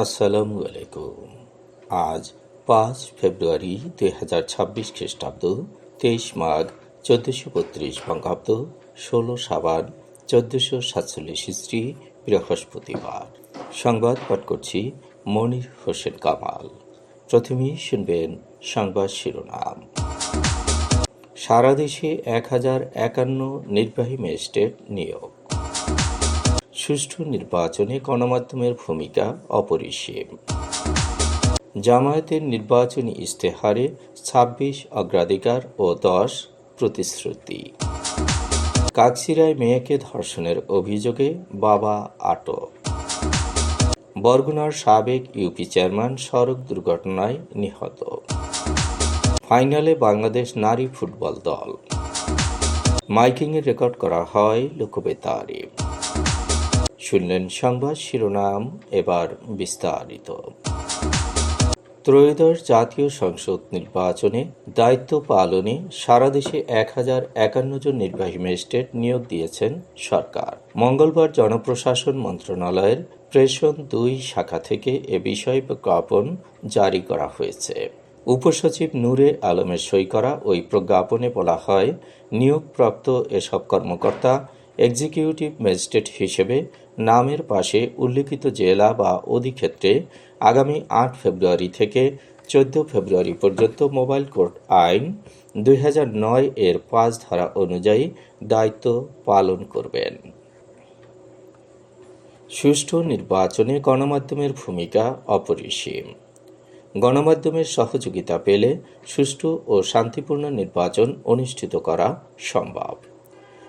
আসসালামু আলাইকুম। আজ পাঁচ ফেব্রুয়ারি দুই হাজার ছাব্বিশ খ্রিস্টাব্দ, তেইশ মাঘ চোদ্দশো বত্রিশ বঙ্গাব্দ, ষোলো সাবান চোদ্দশো সাতচল্লিশ ইস্ত্রি বৃহস্পতিবার। সংবাদ পাঠ করছি মনির হোসেন কামাল। প্রথমেই শুনবেন সংবাদ শিরোনাম। সারা দেশে এক হাজার একান্ন নির্বাহী ম্যাজিস্ট্রেট নিয়োগ। সুষ্ঠু নির্বাচনে গণমাধ্যমের ভূমিকা অপরিসীম। জামায়াতের নির্বাচনী ইশতেহারে ছাব্বিশ অগ্রাধিকার ও দশ প্রতিশ্রুতি। কাকসিরায় মেয়েকে ধর্ষণের অভিযোগে বাবা আটক। বরগুনার সাবেক ইউপি চেয়ারম্যান সড়ক দুর্ঘটনায় নিহত। ফাইনালে বাংলাদেশ নারী ফুটবল দল। মাইকিংয়ে রেকর্ড করা হয় লোকবেতারে শুনলেন সংবাদ শিরোনাম এবার বিস্তারিত। ত্রয়োদশ জাতীয় সংসদ নির্বাচনে দায়িত্ব পালনে সারা দেশে এক হাজার একান্ন জন নির্বাহী ম্যাজিস্ট্রেট নিয়োগ দিয়েছেন সরকার। মঙ্গলবার জনপ্রশাসন মন্ত্রণালয়ের প্রেষণ দুই শাখা থেকে এ বিষয়ে প্রজ্ঞাপন জারি করা হয়েছে। উপসচিব নূরে আলমের সই করা ওই প্রজ্ঞাপনে বলা হয়, নিয়োগপ্রাপ্ত এসব কর্মকর্তা এক্সিকিউটিভ ম্যাজিস্ট্রেট হিসেবে নামের পাশে উল্লিখিত জেলা বা অধিক্ষেত্রে আগামী আট ফেব্রুয়ারি থেকে চোদ্দ ফেব্রুয়ারি পর্যন্ত মোবাইল কোর্ট আইন দুই এর পাঁচ ধারা অনুযায়ী দায়িত্ব পালন করবেন। সুষ্ঠু নির্বাচনে গণমাধ্যমের ভূমিকা অপরিসীম। গণমাধ্যমের সহযোগিতা পেলে সুষ্ঠু ও শান্তিপূর্ণ নির্বাচন অনুষ্ঠিত করা সম্ভব।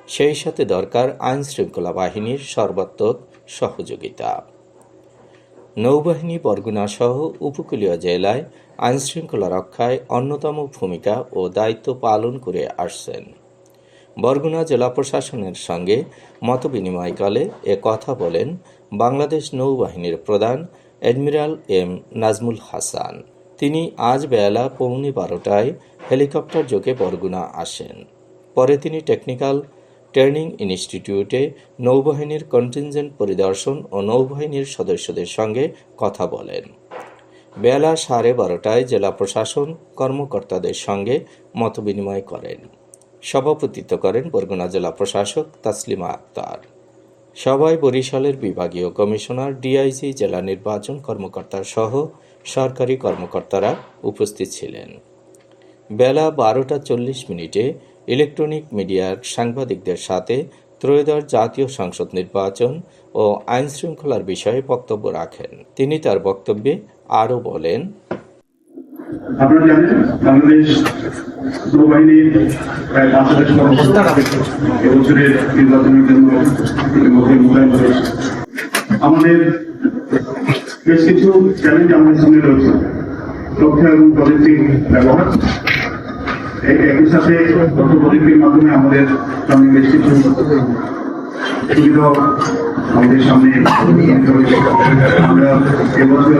সেই সাথে দরকার আইন শৃঙ্খলা বাহিনীর সর্বাত্মক সহযোগিতা। নৌবাহিনী বরগুনা সহ উপকূলীয় জেলায় আইন শৃঙ্খলা রক্ষায় অন্যতম ভূমিকা ও দায়িত্ব পালন করে আসছেন। বরগুনা জেলা প্রশাসনের সঙ্গে মতবিনিময়কালে এ কথা বলেন বাংলাদেশ নৌবাহিনীর প্রধান অ্যাডমিরাল এম নাজমুল হাসান। তিনি আজ বেলা পৌনে বারোটায় হেলিকপ্টার যোগে বরগুনা আসেন। পরে তিনি টেকনিক্যাল ট্রেনিং ইনস্টিটিউটে নৌবাহিনীর কন্টিনজেন্ট পরিদর্শন ও নৌবাহিনীর সদস্যদের সঙ্গে কথা বলেন। বেলা সাড়ে বারোটায় জেলা প্রশাসন কর্মকর্তাদের সঙ্গে মতবিনিময় করেন। সভাপতিত্ব করেন বরগুনা জেলা প্রশাসক তাসলিমা আক্তার। সভায় বরিশালের বিভাগীয় কমিশনার ডিআইজি জেলা নির্বাচন কর্মকর্তা সহ সরকারি কর্মকর্তারা উপস্থিত ছিলেন। বেলা বারোটা চল্লিশ মিনিটে ইলেকট্রনিক মিডিয়ার সাংবাদিকদের সাথে ত্রয়োদশ জাতীয় সংসদ নির্বাচন ও আইন শৃঙ্খলার বিষয়ে বক্তব্য রাখেন। তিনি তার বক্তব্যে আরও বলেন, আপনারা জানেন, বাংলাদেশ নৌবাহিনীর প্রায় পাঁচ হাজার এবছরের নির্বাচনের জন্য আমাদের বেশ কিছু চ্যালেঞ্জ আমাদের সামনে রয়েছে। তথ্য এবং প্রযুক্তির ব্যবহার। একই সাথে গত প্রদীপের মাধ্যমে আমাদের সামনে বেশ কিছু আমাদের সামনে আমরা এবছর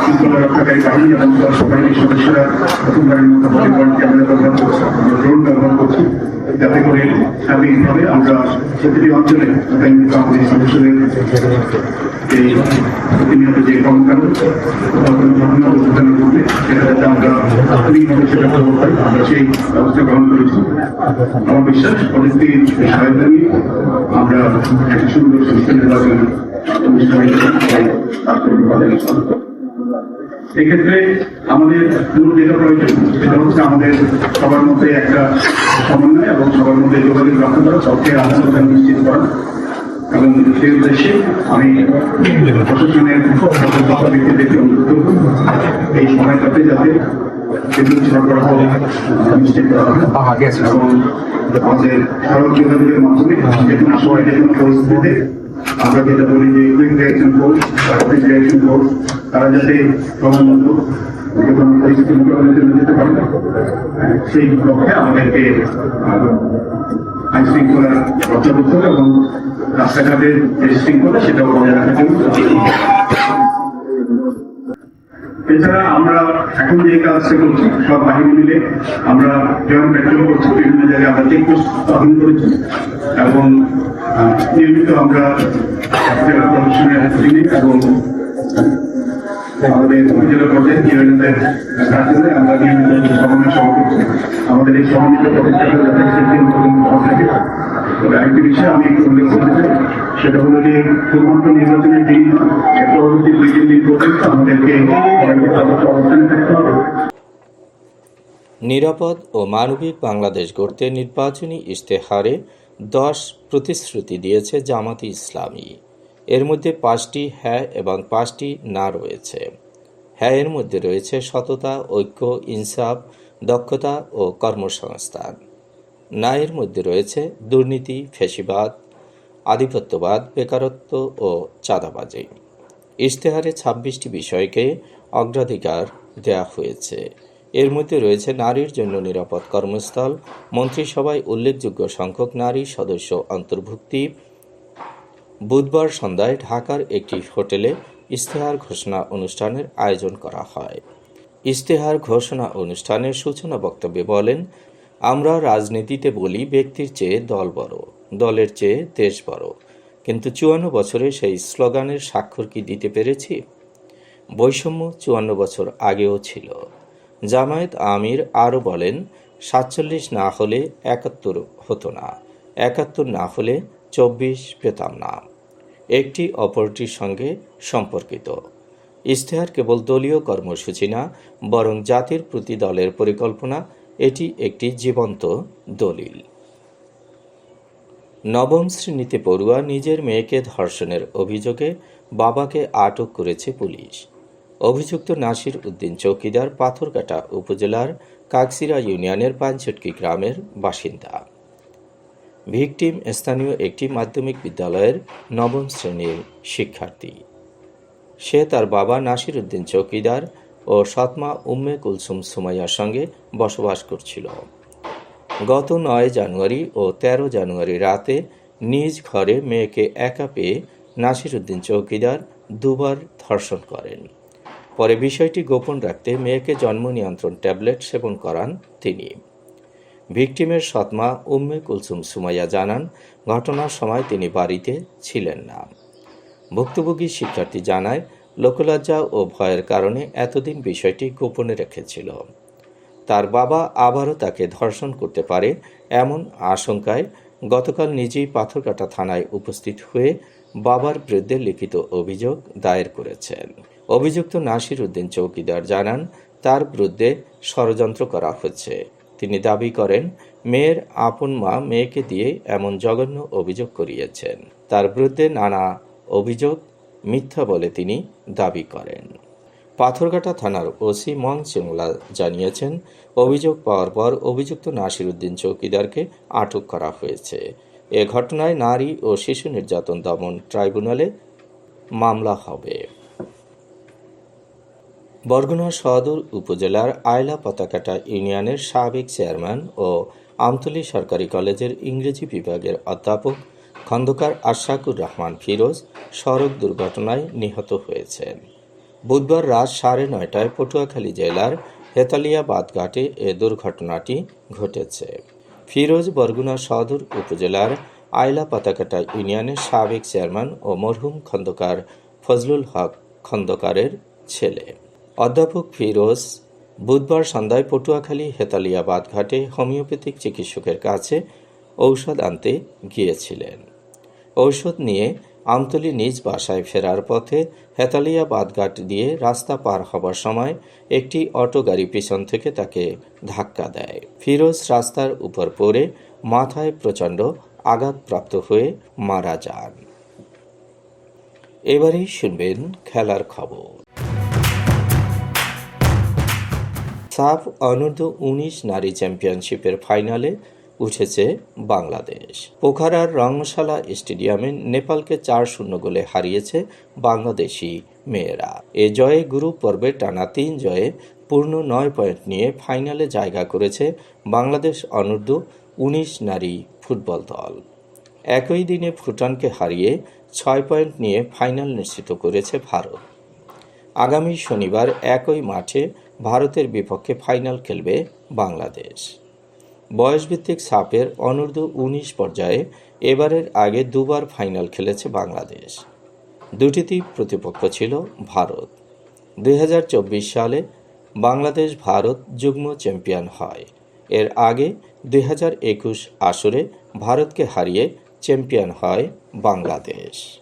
শৃঙ্খলা রক্ষাকারী বাহিনী এবং সদস্যরা প্রথমবারের মতো পরিবহন আমরা ব্যবহার করছি। ব্যবহার করছি। যাতে করে সার্বিকভাবে আমরা প্রতিটি অঞ্চলে প্রতিনিয়ত যে কর্মকাণ্ড বা ঘটনা দুর্ঘটনা ঘটলে সেটা যাতে আমরা তাৎক্ষণিকভাবে সেটা খবর পাই আমরা সেই ব্যবস্থা গ্রহণ করেছি। আমার বিশ্বাস প্রযুক্তির সহায়তা নিয়ে আমরা একটা সুন্দর সুস্থ নির্বাচন তাৎপর্য এক্ষেত্রে আমাদের মূল যেটা প্রয়োজন সেটা হচ্ছে আমাদের সবার মধ্যে একটা সমন্বয় এবং সবার মধ্যে যোগাযোগ রক্ষা করা তথ্যের আদান নিশ্চিত করা। এবং সেই উদ্দেশ্যে আমি প্রশাসনের সতর্কতা ব্যক্তিদেরকে অনুরোধ করব এই সময়টাতে যাতে বিদ্যুৎ সরবরাহ নিশ্চিত করা হয়। এবং আমাদের সড়ক যোগাযোগের মাধ্যমে যে কোনো সময় যে কোনো পরিস্থিতিতে আমরা যেটা বলি যে quick reaction force quick reaction force, তারা যাতে সময় এবং পরিস্থিতি মোকাবিলার জন্য যেতে পারে সেই লক্ষ্যে আমাদেরকে আইনশৃঙ্খলা আইন শৃঙ্খলা রক্ষা করতে হবে এবং রাস্তাঘাটের যে শৃঙ্খলা, সেটাও বজায় রাখার জন্য। এছাড়া আমরা এখন যে কাজটা করছি, সব বাহিনী মিলে আমরা যেমন পেট্রোল করছি, বিভিন্ন জায়গায় আমরা চেকপোস্ট স্থাপন করেছি এবং নিয়মিত আমরা জেলা প্রশাসনের অধীনে এবং আমাদের উপজেলা পর্যায়ে আমরা সমন্বয় আমাদের এই সমন্বিত যাতে থাকে। আরেকটি আমি একটু উল্লেখ করতে চাই, সেটা হলো যে শুধুমাত্র নির্বাচনের দিন পর্যন্ত আমাদেরকে অবস্থানে থাকতে হবে। নিরাপদ ও মানবিক বাংলাদেশ গড়তে নির্বাচনী ইশতেহারে দশ প্রতিশ্রুতি দিয়েছে জামাতি ইসলামী। এর মধ্যে পাঁচটি হ্যাঁ এবং পাঁচটি না রয়েছে। হ্যাঁ এর মধ্যে রয়েছে সততা, ঐক্য, ইনসাফ, দক্ষতা ও কর্মসংস্থান। না এর মধ্যে রয়েছে দুর্নীতি, ফেসিবাদ, আধিপত্যবাদ, বেকারত্ব ও চাঁদাবাজি। ইশতেহারে ছাব্বিশটি বিষয়কে অগ্রাধিকার দেওয়া হয়েছে। এর মধ্যে রয়েছে নারীর জন্য নিরাপদ কর্মস্থল, মন্ত্রিসভায় উল্লেখযোগ্য সংখ্যক নারী সদস্য অন্তর্ভুক্তি বুধবার সন্ধ্যায় ঢাকার একটি হোটেলে ইশতেহার ঘোষণা অনুষ্ঠানের আয়োজন করা হয়। ইশতেহার ঘোষণা অনুষ্ঠানের সূচনা বক্তব্যে বলেন, আমরা রাজনীতিতে বলি ব্যক্তির চেয়ে দল বড়, দলের চেয়ে দেশ বড়। কিন্তু চুয়ান্ন বছরে সেই স্লোগানের স্বাক্ষর কি দিতে পেরেছি? বৈষম্য চুয়ান্ন বছর আগেও ছিল। জামায়াত আমির আরও বলেন, সাতচল্লিশ না হলে একাত্তর হতো না, একাত্তর না হলে চব্বিশ পেতাম না। একটি অপরটির সঙ্গে সম্পর্কিত। ইশতেহার কেবল দলীয় কর্মসূচি না, বরং জাতির প্রতি দলের পরিকল্পনা, এটি একটি জীবন্ত দলিল। নবম শ্রেণীতে পড়ুয়া নিজের মেয়েকে ধর্ষণের অভিযোগে বাবাকে আটক করেছে পুলিশ। অভিযুক্ত নাসির উদ্দিন চৌকিদার পাথরকাটা উপজেলার কাকসিরা ইউনিয়নের পাঞ্চটকি গ্রামের বাসিন্দা। ভিকটিম স্থানীয় একটি মাধ্যমিক বিদ্যালয়ের নবম শ্রেণির শিক্ষার্থী। সে তার বাবা নাসির উদ্দিন চৌকিদার ও সৎমা উম্মে কুলসুম সুমাইয়ার সঙ্গে বসবাস করছিল। গত নয় জানুয়ারি ও তেরো জানুয়ারি রাতে নিজ ঘরে মেয়েকে একা পেয়ে নাসির উদ্দিন চৌকিদার দুবার ধর্ষণ করেন। পরে বিষয়টি গোপন রাখতে মেয়েকে জন্ম নিয়ন্ত্রণ ট্যাবলেট সেবন করান তিনি। ভিকটিমের সৎমা উম্মে কুলসুম সুমাইয়া জানান, ঘটনার সময় তিনি বাড়িতে ছিলেন না। ভুক্তভোগী শিক্ষার্থী জানায়, লোকলজ্জা ও ভয়ের কারণে এতদিন বিষয়টি গোপনে রেখেছিল। তার বাবা আবারও তাকে ধর্ষণ করতে পারে এমন আশঙ্কায় গতকাল নিজেই পাথরকাটা থানায় উপস্থিত হয়ে বাবার বিরুদ্ধে লিখিত অভিযোগ দায়ের করেছেন। অভিযুক্ত নাসির উদ্দিন চৌকিদার জানান, তার বিরুদ্ধে ষড়যন্ত্র করা হচ্ছে। তিনি দাবি করেন, মেয়ের আপন মা মেয়েকে দিয়ে এমন জঘন্য অভিযোগ করিয়েছেন। তার বিরুদ্ধে নানা অভিযোগ মিথ্যা বলে তিনি দাবি করেন। পাথরঘাটা থানার ওসি মং চেংলা জানিয়েছেন, অভিযোগ পাওয়ার পর অভিযুক্ত নাসির উদ্দিন চৌকিদারকে আটক করা হয়েছে। এ ঘটনায় নারী ও শিশু নির্যাতন দমন ট্রাইব্যুনালে মামলা হবে। বরগুনা সদর উপজেলার আয়লা পতাকাটা ইউনিয়নের সাবেক চেয়ারম্যান ও আমতলী সরকারি কলেজের ইংরেজি বিভাগের অধ্যাপক খন্দকার আশাকুর রহমান ফিরোজ সড়ক দুর্ঘটনায় নিহত হয়েছেন বুধবার রাত সাড়ে নয়টায় পটুয়াখালী জেলার হেতালিয়া বাদঘাটে এ দুর্ঘটনাটি ঘটেছে। ফিরোজ বরগুনা সদর উপজেলার আয়লা পতাকাটা ইউনিয়নের সাবেক চেয়ারম্যান ও মরহুম খন্দকার ফজলুল হক খন্দকারের ছেলে। অধ্যাপক ফিরোজ বুধবার সন্ধ্যায় পটুয়াখালী হেতালিয়া বাদঘাটে হোমিওপ্যাথিক চিকিৎসকের কাছে ঔষধ আনতে গিয়েছিলেন। ঔষধ নিয়ে আমতলি নিজ বাসায় ফেরার পথে হেতালিয়া বাদঘাট দিয়ে রাস্তা পার হবার সময় একটি অটো গাড়ি পিছন থেকে তাকে ধাক্কা দেয়। ফিরোজ রাস্তার উপর পড়ে মাথায় প্রচণ্ড আঘাতপ্রাপ্ত হয়ে মারা যান। এবারেই শুনবেন খেলার খবর। সাফ অনূর্ধ্ব উনিশ নারী চ্যাম্পিয়নশিপের ফাইনালে উঠেছে বাংলাদেশ। পোখারার রংশালা স্টেডিয়ামে নেপালকে চার শূন্য গোলে হারিয়েছে বাংলাদেশি মেয়েরা। এ জয়ে গ্রুপ পর্বে টানা তিন জয়ে পূর্ণ নয় পয়েন্ট নিয়ে ফাইনালে জায়গা করেছে বাংলাদেশ অনূর্ধ্ব উনিশ নারী ফুটবল দল। একই দিনে ভুটানকে হারিয়ে ছয় পয়েন্ট নিয়ে ফাইনাল নিশ্চিত করেছে ভারত। আগামী শনিবার একই মাঠে ভারতের বিপক্ষে ফাইনাল খেলবে বাংলাদেশ। বয়সভিত্তিক সাপের অনূর্ধ্ব উনিশ পর্যায়ে এবারের আগে দুবার ফাইনাল খেলেছে বাংলাদেশ। দুটিতেই প্রতিপক্ষ ছিল ভারত। দুই হাজার চব্বিশ সালে বাংলাদেশ ভারত যুগ্ম চ্যাম্পিয়ন হয়। এর আগে দুই হাজার একুশ আসরে ভারতকে হারিয়ে চ্যাম্পিয়ন হয় বাংলাদেশ।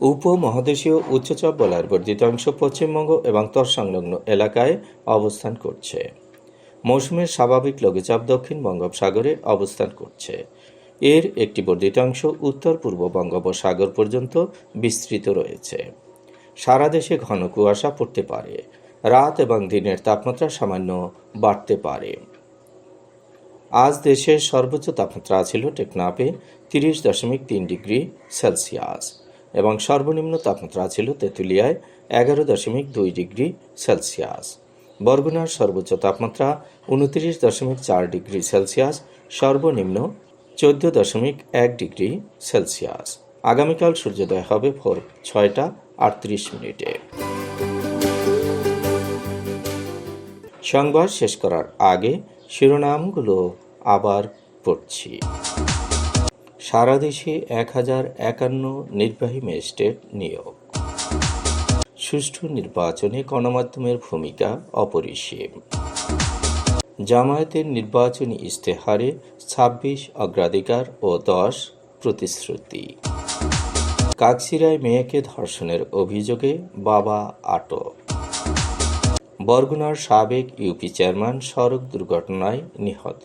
উপমহাদেশীয় উচ্চচাপ বলয়ের বর্ধিত অংশ পশ্চিমবঙ্গ এবং তৎসংলগ্ন এলাকায় অবস্থান করছে। মৌসুমের স্বাভাবিক লঘুচাপ দক্ষিণ বঙ্গোপসাগরে অবস্থান করছে। এর একটি বর্ধিতাংশ উত্তর পূর্ব বঙ্গোপসাগর পর্যন্ত বিস্তৃত রয়েছে। সারা দেশে ঘন কুয়াশা পড়তে পারে। রাত এবং দিনের তাপমাত্রা সামান্য বাড়তে পারে। আজ দেশের সর্বোচ্চ তাপমাত্রা ছিল টেকনাপে তিরিশ দশমিক তিন ডিগ্রি সেলসিয়াস। এবং সর্বনিম্ন তাপমাত্রা ছিল তেঁতুলিয়ায় এগারো দশমিক দুই ডিগ্রি সেলসিয়াস। বরগুনার সর্বোচ্চ তাপমাত্রা উনত্রিশ দশমিক চার ডিগ্রি সেলসিয়াস, সর্বনিম্ন চোদ্দ দশমিক এক ডিগ্রি সেলসিয়াস। আগামীকাল সূর্যোদয় হবে ভোর ছয়টা আটত্রিশ মিনিটে। সংবাদ শেষ করার আগে শিরোনামগুলো আবার পড়ছি। সারা দেশে এক হাজার একান্ন নির্বাহী ম্যাজিস্ট্রেট নিয়োগ। সুষ্ঠু নির্বাচনে গণমাধ্যমের ভূমিকা অপরিসীম। জামায়াতের নির্বাচনী ইস্তেহারে ছাব্বিশ অগ্রাধিকার ও দশ প্রতিশ্রুতি। কাকসিরায় মেয়েকে ধর্ষণের অভিযোগে বাবা আটক। বরগুনার সাবেক ইউপি চেয়ারম্যান সড়ক দুর্ঘটনায় নিহত।